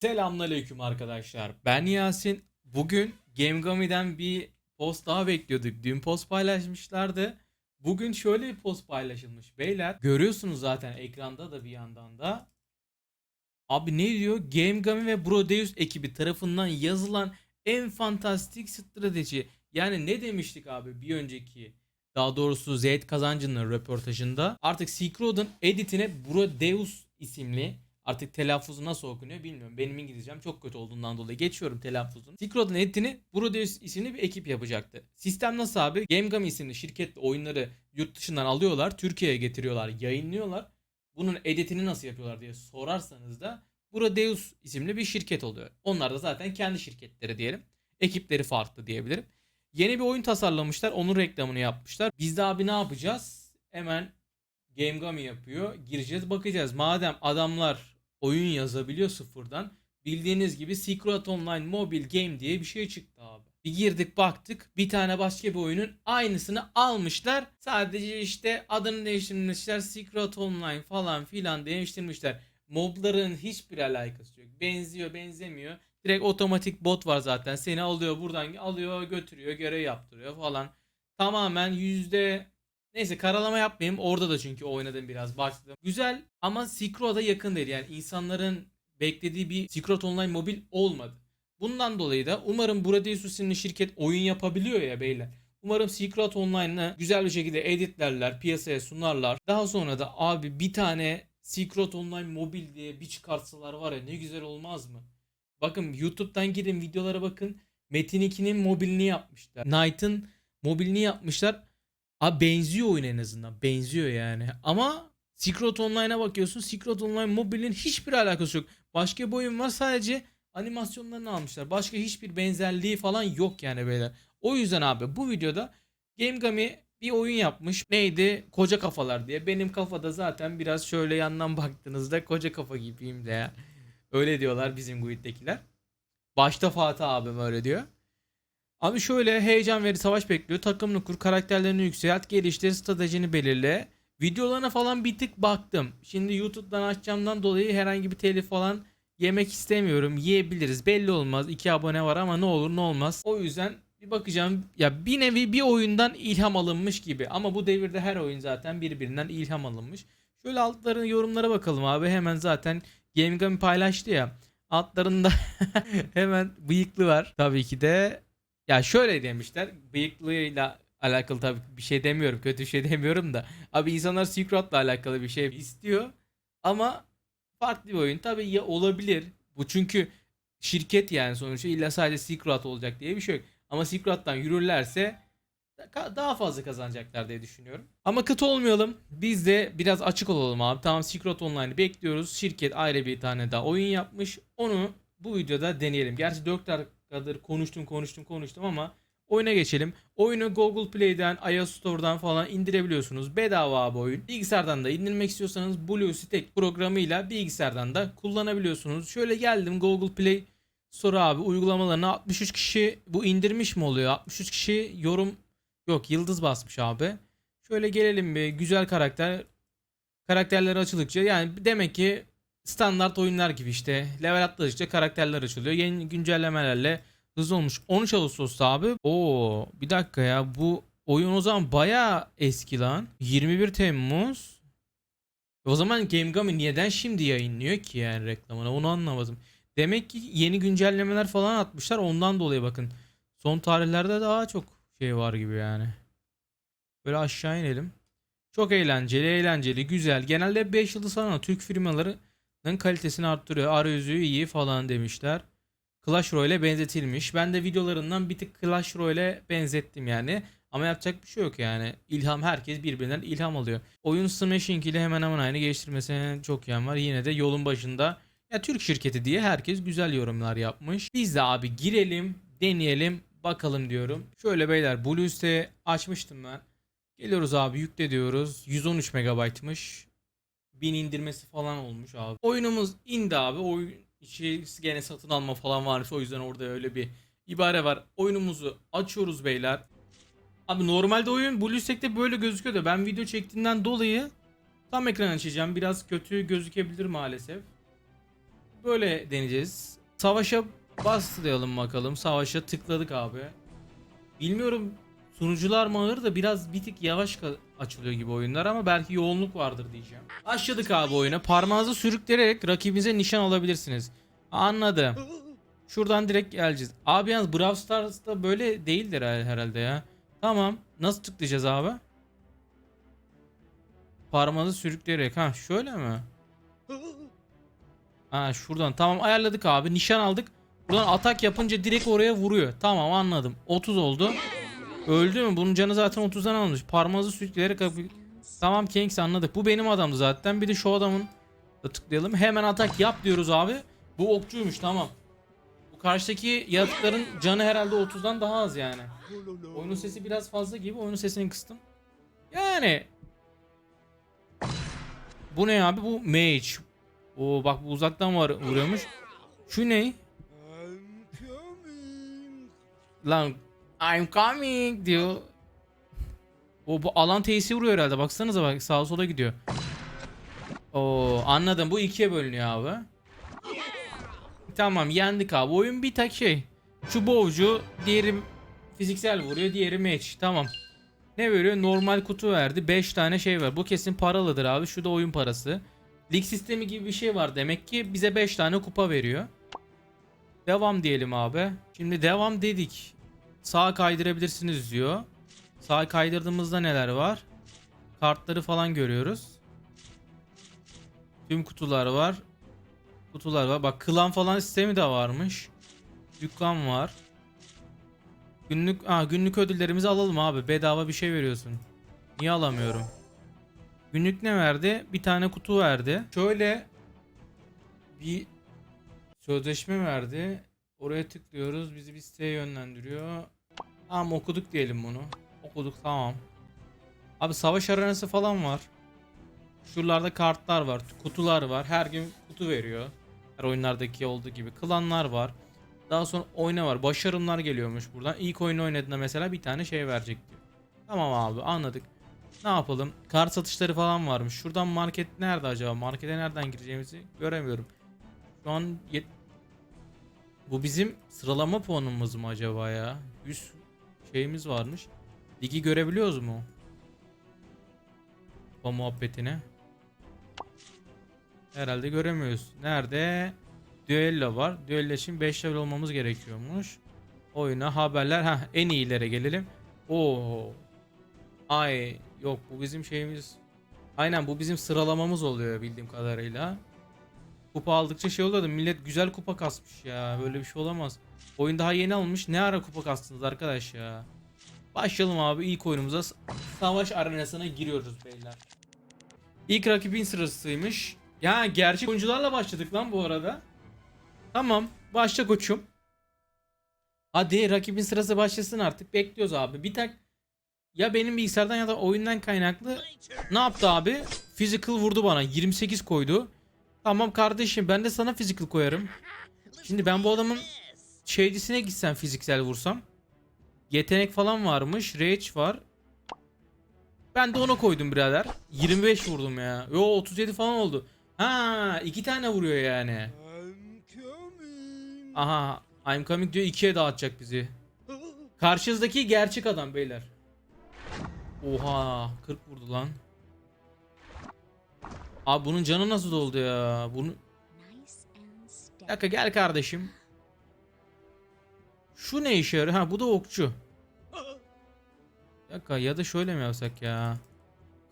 Selamünaleyküm arkadaşlar. Ben Yasin. Bugün Gamegami'den bir post daha bekliyorduk. Dün post paylaşmışlardı. Bugün şöyle bir post paylaşılmış beyler. Görüyorsunuz zaten ekranda da bir yandan da. Abi ne diyor? Gamegami ve Brodeus ekibi tarafından yazılan en fantastik strateji. Yani ne demiştik abi bir önceki daha doğrusu Zeyt Kazancı'nın röportajında artık Silk Road'un editine Brodeus isimli artık telaffuzu nasıl okunuyor bilmiyorum. Benim İngilizcem çok kötü olduğundan dolayı geçiyorum telaffuzunu. Silk Road'un editini Brodeus isimli bir ekip yapacaktı. Sistem nasıl abi? Gamegami isimli şirketle oyunları yurt dışından alıyorlar, Türkiye'ye getiriyorlar, yayınlıyorlar. Bunun editini nasıl yapıyorlar diye sorarsanız da Brodeus isimli bir şirket oluyor. Onlar da zaten kendi şirketleri diyelim. Ekipleri farklı diyebilirim. Yeni bir oyun tasarlamışlar. Onun reklamını yapmışlar. Biz de abi ne yapacağız? Hemen Gamegami yapıyor. Gireceğiz bakacağız. Madem adamlar oyun yazabiliyor sıfırdan. Bildiğiniz gibi Secret Online Mobile Game diye bir şey çıktı abi. Bir girdik baktık bir tane başka bir oyunun aynısını almışlar. Sadece işte adını değiştirmişler. Secret Online falan filan değiştirmişler. Mobların hiçbir alakası yok. Benziyor benzemiyor. Direkt otomatik bot var zaten. Seni alıyor buradan alıyor götürüyor görev yaptırıyor falan. Tamamen yüzde Neyse karalama yapmayayım. Orada da çünkü oynadım biraz baktım. Güzel ama Silk yakın değil. Yani insanların beklediği bir Road Online mobil olmadı. Bundan dolayı da umarım Brodeus isimli şirket oyun yapabiliyor ya beyler. Umarım Road Online'ı güzel bir şekilde editlerler, piyasaya sunarlar. Daha sonra da abi bir tane Road Online mobil diye bir çıkartsalar var ya ne güzel olmaz mı? Bakın YouTube'dan gidin videolara bakın. Metin 2'nin mobilini yapmışlar. Knight'ın mobilini yapmışlar. Abi benziyor oyun en azından. Benziyor yani. Ama Secret Online'a bakıyorsun. Secret Online mobilin hiçbir alakası yok. Başka bir oyun var sadece animasyonlarını almışlar. Başka hiçbir benzerliği falan yok yani beyler. O yüzden abi bu videoda Gamegami bir oyun yapmış. Neydi? Koca kafalar diye. Benim kafada zaten biraz şöyle yandan baktığınızda koca kafa gibiyim de ya. Öyle diyorlar bizim guild'dekiler. Başta Fatih abim öyle diyor. Abi şöyle heyecan veri savaş bekliyor. Takımını kur, karakterlerini yükselt, geliştir, stratejini belirle. Videolarına falan bir tık baktım. Şimdi YouTube'dan açacağımdan dolayı herhangi bir telif falan yemek istemiyorum. Yiyebiliriz. Belli olmaz. 2 abone var ama ne olur ne olmaz. O yüzden bir bakacağım. Ya bir nevi bir oyundan ilham alınmış gibi. Ama bu devirde her oyun zaten birbirinden ilham alınmış. Şöyle altların yorumlara bakalım abi. Hemen zaten Gamegami paylaştı ya. Altlarında hemen bıyıklı var. Tabii ki de ya şöyle demişler. Bıyıklığıyla alakalı tabii bir şey demiyorum. Kötü şey demiyorum da. Abi insanlar Secret'la alakalı bir şey istiyor. Ama farklı bir oyun. Tabii ya olabilir. Bu çünkü şirket yani sonuçta illa sadece Secret olacak diye bir şey yok. Ama Secret'tan yürürlerse da- daha fazla kazanacaklar diye düşünüyorum. Ama kıt olmayalım. Biz de biraz açık olalım abi. Tamam Secret Online'ı bekliyoruz. Şirket ayrı bir tane daha oyun yapmış. Onu bu videoda deneyelim. Gerçi 4 dakikadır konuştum konuştum konuştum ama oyuna geçelim. Oyunu Google Play'den, iOS Store'dan falan indirebiliyorsunuz. Bedava abi oyun. Bilgisayardan da indirmek istiyorsanız BlueStack programıyla bilgisayardan da kullanabiliyorsunuz. Şöyle geldim Google Play Store abi uygulamalarına 63 kişi bu indirmiş mi oluyor? 63 kişi yorum yok yıldız basmış abi. Şöyle gelelim bir güzel karakter karakterleri açıldıkça yani demek ki standart oyunlar gibi işte level atladıkça karakterler açılıyor. Yeni güncellemelerle hızlı olmuş. 13 Ağustos'ta abi. Oo bir dakika ya bu oyun o zaman baya eski lan. 21 Temmuz. O zaman Gamegami neden şimdi yayınlıyor ki yani reklamını onu anlamadım. Demek ki yeni güncellemeler falan atmışlar ondan dolayı bakın. Son tarihlerde daha çok şey var gibi yani. Böyle aşağı inelim. Çok eğlenceli, eğlenceli, güzel. Genelde 5 yıldız falan Türk firmalarının kalitesini arttırıyor. Arayüzü iyi falan demişler. Clash Royale benzetilmiş. Ben de videolarından bir tık Clash Royale benzettim yani. Ama yapacak bir şey yok yani. İlham herkes birbirinden ilham alıyor. Oyun Smashing ile hemen hemen aynı geliştirmesine çok yan var. Yine de yolun başında ya Türk şirketi diye herkes güzel yorumlar yapmış. Biz de abi girelim, deneyelim, bakalım diyorum. Şöyle beyler BlueStacks açmıştım ben. Geliyoruz abi yükle diyoruz. 113 megabaytmış. 1000 indirmesi falan olmuş abi. Oyunumuz indi abi. Oyun içi gene satın alma falan varmış. O yüzden orada öyle bir ibare var. Oyunumuzu açıyoruz beyler. Abi normalde oyun BlueStack'te böyle gözüküyor da ben video çektiğinden dolayı tam ekran açacağım. Biraz kötü gözükebilir maalesef. böyle deneyeceğiz. Savaşa bastıralım bakalım. Savaşa tıkladık abi. Bilmiyorum sunucular mı ağır da biraz bir tık yavaş açılıyor gibi oyunlar ama belki yoğunluk vardır diyeceğim. Başladık abi oyuna. Parmağınızı sürükleyerek rakibinize nişan alabilirsiniz. Anladım. Şuradan direkt geleceğiz. Abi yalnız Brawl Stars'ta böyle değildir her- herhalde ya. Tamam. Nasıl tıklayacağız abi? Parmağınızı sürükleyerek. Ha şöyle mi? Ha şuradan. Tamam ayarladık abi. Nişan aldık. Buradan atak yapınca direkt oraya vuruyor. Tamam anladım. 30 oldu. Öldü mü? Bunun canı zaten 30'dan almış. Parmağınızı sürükleyerek kapı- Tamam Kings anladık. Bu benim adamdı zaten. Bir de şu adamın da tıklayalım. Hemen atak yap diyoruz abi. Bu okçuymuş tamam. Bu karşıdaki yaratıkların canı herhalde 30'dan daha az yani. Oyunun sesi biraz fazla gibi. Oyunun sesini kıstım. Yani. Bu ne abi? Bu mage. Oo bak bu uzaktan var vuruyormuş. Şu ne? Lan I'm coming diyor. O bu alan tesisi vuruyor herhalde. Baksanıza bak sağa sola gidiyor. Oo anladım. Bu ikiye bölünüyor abi. Tamam yendik abi. Oyun bir tek şey. Şu boğucu, diğeri fiziksel vuruyor, diğeri match. Tamam. Ne veriyor? Normal kutu verdi. 5 tane şey var. Bu kesin paralıdır abi. Şu da oyun parası. Lig sistemi gibi bir şey var demek ki bize 5 tane kupa veriyor. Devam diyelim abi. Şimdi devam dedik. Sağa kaydırabilirsiniz diyor. Sağa kaydırdığımızda neler var? Kartları falan görüyoruz. Tüm kutular var. Kutular var. Bak klan falan sistemi de varmış. Dükkan var. Günlük ah günlük ödüllerimizi alalım abi. Bedava bir şey veriyorsun. Niye alamıyorum? Günlük ne verdi? Bir tane kutu verdi. Şöyle bir sözleşme verdi. Oraya tıklıyoruz. Bizi bir siteye yönlendiriyor. Tamam okuduk diyelim bunu. Okuduk tamam. Abi savaş arenası falan var. Şuralarda kartlar var. Kutular var. Her gün kutu veriyor. Her oyunlardaki olduğu gibi. Klanlar var. Daha sonra oyna var. Başarımlar geliyormuş buradan. İlk oyunu oynadığında mesela bir tane şey verecek diyor. Tamam abi anladık. Ne yapalım? Kart satışları falan varmış. Şuradan market nerede acaba? Markete nereden gireceğimizi göremiyorum. Şu an yet- bu bizim sıralama puanımız mı acaba ya? 100 şeyimiz varmış. Ligi görebiliyoruz mu? O muhabbetini. Herhalde göremiyoruz. Nerede? Düello var. Düello için 5 level olmamız gerekiyormuş. Oyuna haberler. Ha en iyilere gelelim. Oo. Ay yok bu bizim şeyimiz. Aynen bu bizim sıralamamız oluyor bildiğim kadarıyla. Kupa aldıkça şey oluyordu. Millet güzel kupa kasmış ya. Böyle bir şey olamaz. Oyun daha yeni almış. Ne ara kupa kastınız arkadaş ya. Başlayalım abi. ilk oyunumuza savaş arenasına giriyoruz beyler. İlk rakibin sırasıymış. Ya gerçek oyuncularla başladık lan bu arada. Tamam. Başla koçum. Hadi rakibin sırası başlasın artık. Bekliyoruz abi. Bir tek ya benim bilgisayardan ya da oyundan kaynaklı ne yaptı abi? Physical vurdu bana. 28 koydu. Tamam kardeşim ben de sana physical koyarım. Şimdi ben bu adamın şeycisine gitsem fiziksel vursam. Yetenek falan varmış. Rage var. Ben de ona koydum birader. 25 vurdum ya. Yo 37 falan oldu. Ha iki tane vuruyor yani. Aha I'm coming diyor ikiye dağıtacak bizi. Karşınızdaki gerçek adam beyler. Oha 40 vurdu lan. Abi bunun canı nasıl doldu ya? Bunu bir dakika gel kardeşim. Şu ne işe yarıyor? Ha bu da okçu. Dakika ya da şöyle mi yapsak ya?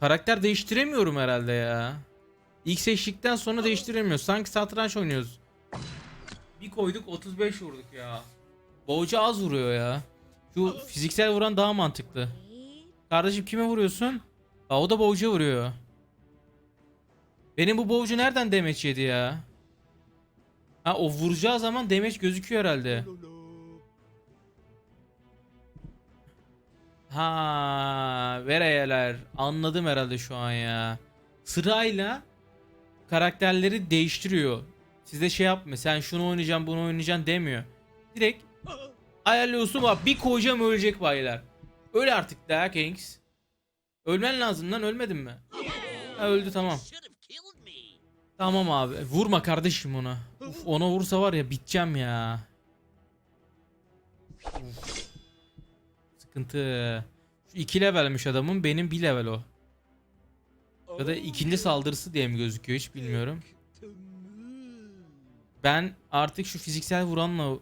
Karakter değiştiremiyorum herhalde ya. İlk seçtikten sonra değiştiremiyoruz. Sanki satranç oynuyoruz. Bir koyduk 35 vurduk ya. Boğucu az vuruyor ya. Şu fiziksel vuran daha mantıklı. Kardeşim kime vuruyorsun? Aa, o da boğucu vuruyor. Benim bu boğucu nereden damage yedi ya? Ha o vuracağı zaman damage gözüküyor herhalde. Ha, vereyeler. Anladım herhalde şu an ya. Sırayla karakterleri değiştiriyor. Size şey yapma. Sen şunu oynayacaksın, bunu oynayacaksın demiyor. Direkt ayarlıyorsun bak bir koyacağım ölecek baylar. Öl artık daha Kings. Ölmen lazım lan ölmedin mi? Ha öldü tamam. Tamam abi. Vurma kardeşim ona. Uf, ona vursa var ya biteceğim ya. Sıkıntı. Şu 2 levelmiş adamın. Benim 1 level o. Ya da ikinci saldırısı diye mi gözüküyor hiç bilmiyorum. Ben artık şu fiziksel vuranla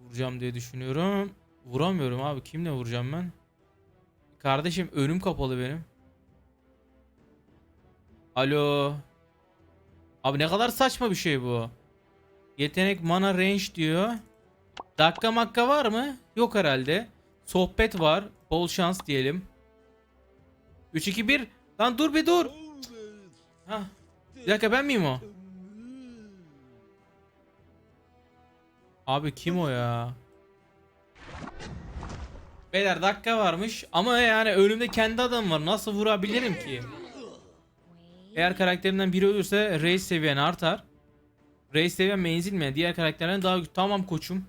vuracağım diye düşünüyorum. Vuramıyorum abi. Kimle vuracağım ben? Kardeşim önüm kapalı benim. Alo. Abi ne kadar saçma bir şey bu. Yetenek mana range diyor. Dakika makka var mı? Yok herhalde. Sohbet var. Bol şans diyelim. 3 2 1. Lan dur bir dur. Hah. Bir dakika ben miyim o? Abi kim o ya? Beyler dakika varmış ama yani önümde kendi adam var. Nasıl vurabilirim ki? Eğer karakterimden biri ölürse race seviyen artar. Race seviyen menzil mi? Diğer karakterden daha Tamam koçum.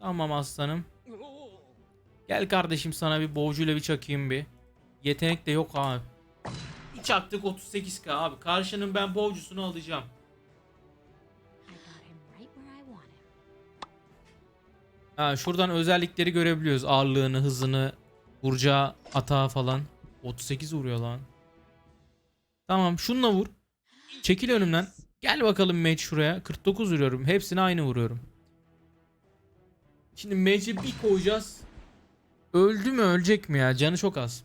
Tamam aslanım. Gel kardeşim sana bir boğcuyla bir çakayım bir. Yetenek de yok abi. Bir çaktık 38k abi. Karşının ben boğcusunu alacağım. Ha, şuradan özellikleri görebiliyoruz. Ağırlığını, hızını, vuracağı atağı falan. 38 vuruyor lan. Tamam şununla vur. Çekil önümden. Gel bakalım mage şuraya. 49 vuruyorum. Hepsine aynı vuruyorum. Şimdi mage'i bir koyacağız. Öldü mü ölecek mi ya? Canı çok az.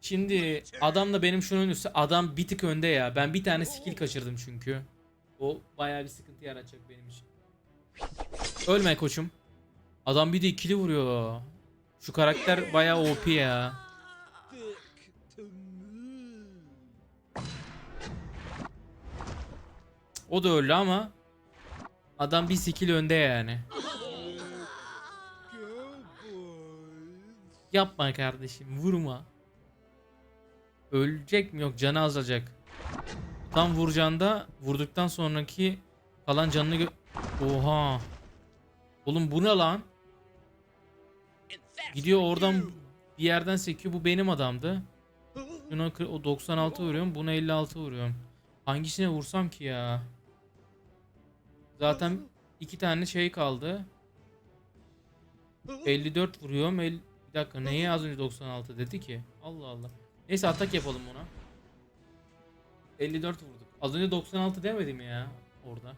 Şimdi adam da benim şunun üstü. Adam bir tık önde ya. Ben bir tane skill kaçırdım çünkü. O bayağı bir sıkıntı yaratacak benim için. Ölme koçum. Adam bir de ikili vuruyor. Şu karakter bayağı OP ya. O da öldü ama adam bir skill önde yani. Yapma kardeşim vurma. Ölecek mi? Yok canı azalacak. Tam vuracağında vurduktan sonraki kalan canını gö- Oha. Oğlum bu ne lan? Gidiyor oradan bir yerden sekiyor. Bu benim adamdı. Kır- o 96 vuruyorum. Buna 56 vuruyorum. Hangisine vursam ki ya? Zaten iki tane şey kaldı. 54 vuruyorum. Bir dakika neye az önce 96 dedi ki? Allah Allah. Neyse atak yapalım ona. 54 vurduk. Az önce 96 demedim ya orada.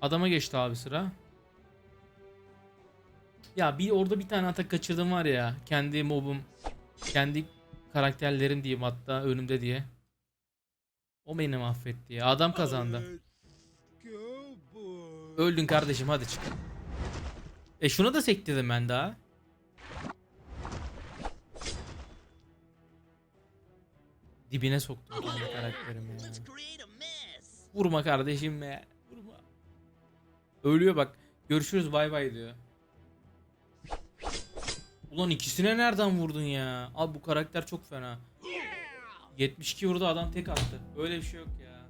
Adama geçti abi sıra. Ya bir orada bir tane atak kaçırdım var ya. Kendi mobum. Kendi karakterlerim diyeyim hatta önümde diye. O beni mahvetti ya. Adam kazandı. Öldün kardeşim hadi çık. E şuna da sektirdim ben daha. Dibine soktum kendi karakterimi ya. Vurma kardeşim be. Vurma. Ölüyor bak. Görüşürüz bay bay diyor. Ulan ikisine nereden vurdun ya? Abi bu karakter çok fena. 72 vurdu adam tek attı. Öyle bir şey yok ya.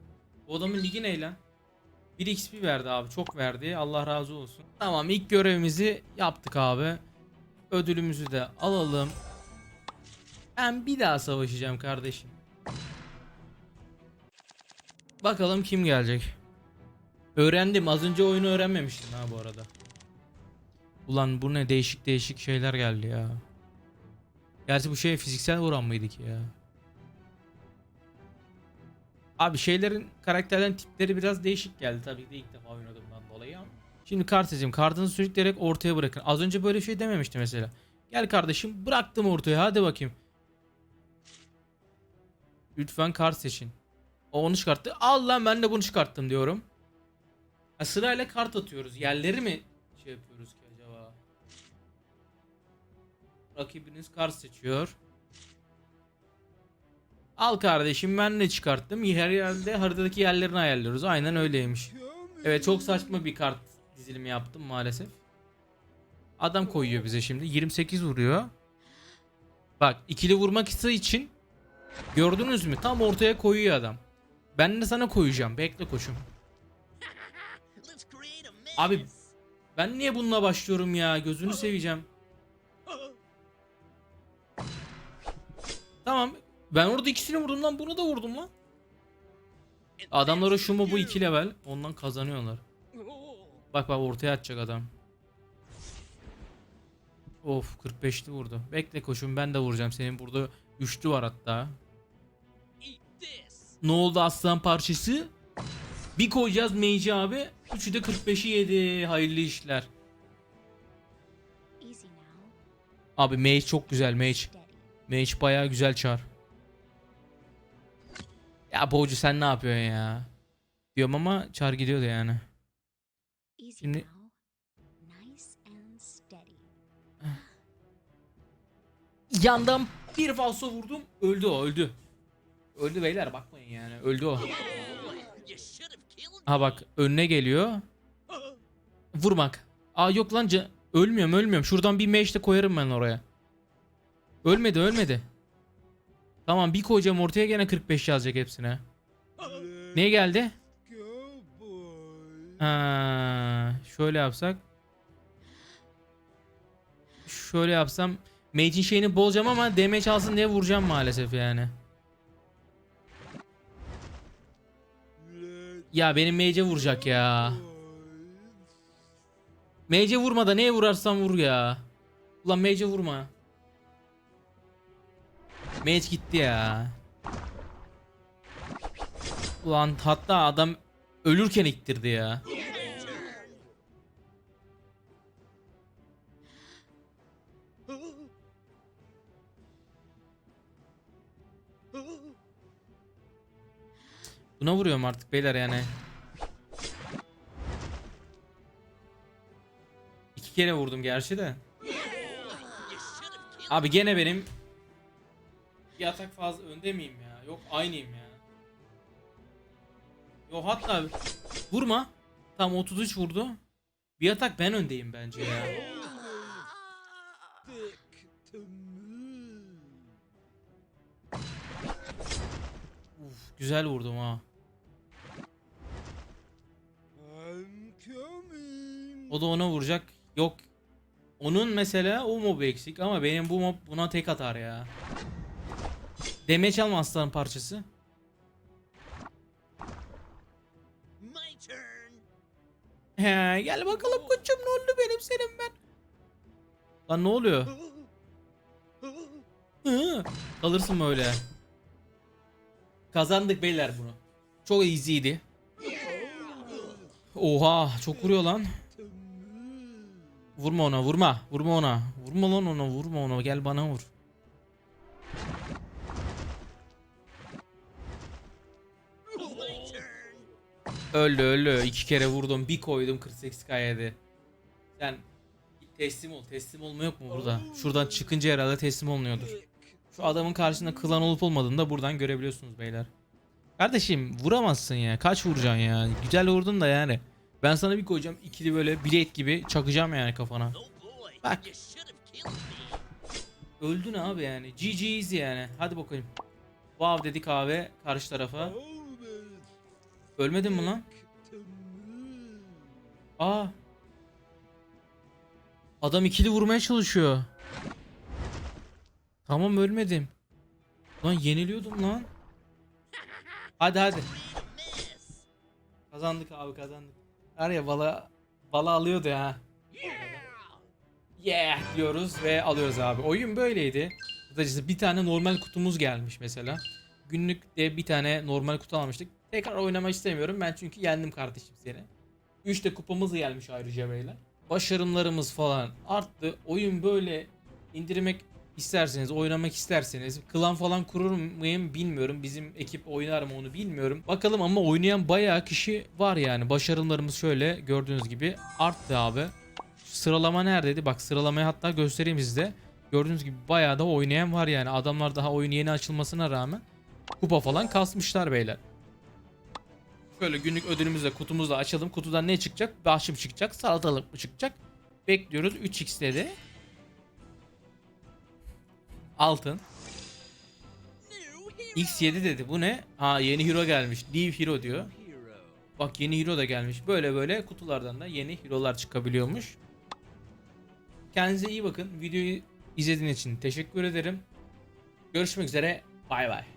Bu adamın ligi ne lan? 1 XP verdi abi çok verdi. Allah razı olsun. Tamam ilk görevimizi yaptık abi. Ödülümüzü de alalım. Ben bir daha savaşacağım kardeşim. Bakalım kim gelecek. Öğrendim. Az önce oyunu öğrenmemiştim ha bu arada. Ulan bu ne değişik değişik şeyler geldi ya. Gerçi bu şey fiziksel vuran mıydı ki ya? Abi şeylerin karakterlerin tipleri biraz değişik geldi tabii de ilk defa oynadığımdan dolayı ama. Şimdi kart seçim. Kartınızı sürükleyerek ortaya bırakın. Az önce böyle şey dememişti mesela. Gel kardeşim bıraktım ortaya hadi bakayım. Lütfen kart seçin. O onu çıkarttı. Al lan ben de bunu çıkarttım diyorum. Ha, sırayla kart atıyoruz. Yerleri mi şey yapıyoruz ki acaba? Rakibiniz kart seçiyor. Al kardeşim ben ne çıkarttım? Her yerde haritadaki yerlerini ayarlıyoruz. Aynen öyleymiş. Evet çok saçma bir kart dizilimi yaptım maalesef. Adam koyuyor bize şimdi. 28 vuruyor. Bak ikili vurmak için gördünüz mü? Tam ortaya koyuyor adam. Ben de sana koyacağım. Bekle koçum. Abi ben niye bununla başlıyorum ya? Gözünü seveceğim. Tamam. Ben orada ikisini vurdum lan bunu da vurdum lan. Adamlara şu mu bu iki level ondan kazanıyorlar. Bak bak ortaya atacak adam. Of 45'li vurdu. Bekle koşun ben de vuracağım. Senin burada üçlü var hatta. Ne oldu aslan parçası? Bir koyacağız Mage'i abi. Üçü de 45'i yedi. Hayırlı işler. Abi Mage çok güzel Mage. Mage bayağı güzel çar. Ya Boğucu sen ne yapıyorsun ya? Diyorum ama çar gidiyordu yani. Şimdi-. Yandan bir falso vurdum. Öldü o öldü. Öldü beyler bakmayın yani. Öldü o. Ha bak önüne geliyor. Vurmak. Aa yok lan ölmüyorum ölmüyorum. Şuradan bir de koyarım ben oraya. Ölmedi ölmedi. Tamam bir koyacağım ortaya gene 45 yazacak hepsine. Neye geldi? Ha, şöyle yapsak. Şöyle yapsam Mage'in şeyini bolacağım ama damage alsın diye vuracağım maalesef yani. Ya benim Mage'e vuracak ya. Mage'e vurma da neye vurarsan vur ya. Ulan Mage'e vurma. Mage gitti ya. Ulan hatta adam ölürken iktirdi ya. Buna vuruyorum artık beyler yani. İki kere vurdum gerçi de. Abi gene benim bir atak fazla önde miyim ya? Yok aynıyım ya. Yok hatta vurma. Tam 33 vurdu. Bir atak ben öndeyim bence ya. Uf, güzel vurdum ha. O da ona vuracak. Yok. Onun mesela o mob eksik ama benim bu mob buna tek atar ya. Damage alma aslan parçası. He, gel bakalım koçum ne oldu benim senin ben. Lan ne oluyor? Hı, Kalırsın mı öyle? Kazandık beyler bunu. Çok easy'ydi. Oha çok vuruyor lan. Vurma ona vurma. Vurma ona. Vurma lan ona vurma ona gel bana vur. Öldü öldü. İki kere vurdum bir koydum 48 kaydı. Sen teslim ol. Teslim olma yok mu burada? Şuradan çıkınca herhalde teslim olunuyordur. Şu adamın karşısında klan olup olmadığını da buradan görebiliyorsunuz beyler. Kardeşim vuramazsın ya. Kaç vuracaksın ya? Güzel vurdun da yani. Ben sana bir koyacağım ikili böyle bilet gibi çakacağım yani kafana. Bak. Öldün abi yani. GG'yiz yani. Hadi bakayım. Wow dedik abi karşı tarafa. Ölmedin mi lan? Aa. Adam ikili vurmaya çalışıyor. Tamam ölmedim. Lan yeniliyordum lan. Hadi hadi. Kazandık abi kazandık. Var ya bala bala alıyordu ha. Yeah diyoruz ve alıyoruz abi. Oyun böyleydi. Kısacası bir tane normal kutumuz gelmiş mesela. Günlük de bir tane normal kutu almıştık. Tekrar oynamak istemiyorum ben çünkü yendim kardeşim seni. 3 de kupamız gelmiş ayrıca beyler. Başarımlarımız falan arttı. Oyun böyle indirmek isterseniz, oynamak isterseniz klan falan kurur muyum bilmiyorum. Bizim ekip oynar mı onu bilmiyorum. Bakalım ama oynayan bayağı kişi var yani. Başarımlarımız şöyle gördüğünüz gibi arttı abi. Sıralama neredeydi? Bak sıralamayı hatta göstereyim size. Gördüğünüz gibi bayağı da oynayan var yani. Adamlar daha oyun yeni açılmasına rağmen kupa falan kasmışlar beyler. Şöyle günlük ödülümüzle kutumuzla açalım. Kutudan ne çıkacak? Bahşim çıkacak. Salatalık mı çıkacak? Bekliyoruz. 3x dedi. Altın. New hero. X7 dedi. Bu ne? Ha yeni hero gelmiş. New hero diyor. Bak yeni hero da gelmiş. Böyle böyle kutulardan da yeni hero'lar çıkabiliyormuş. Kendinize iyi bakın. Videoyu izlediğiniz için teşekkür ederim. Görüşmek üzere. Bay bay.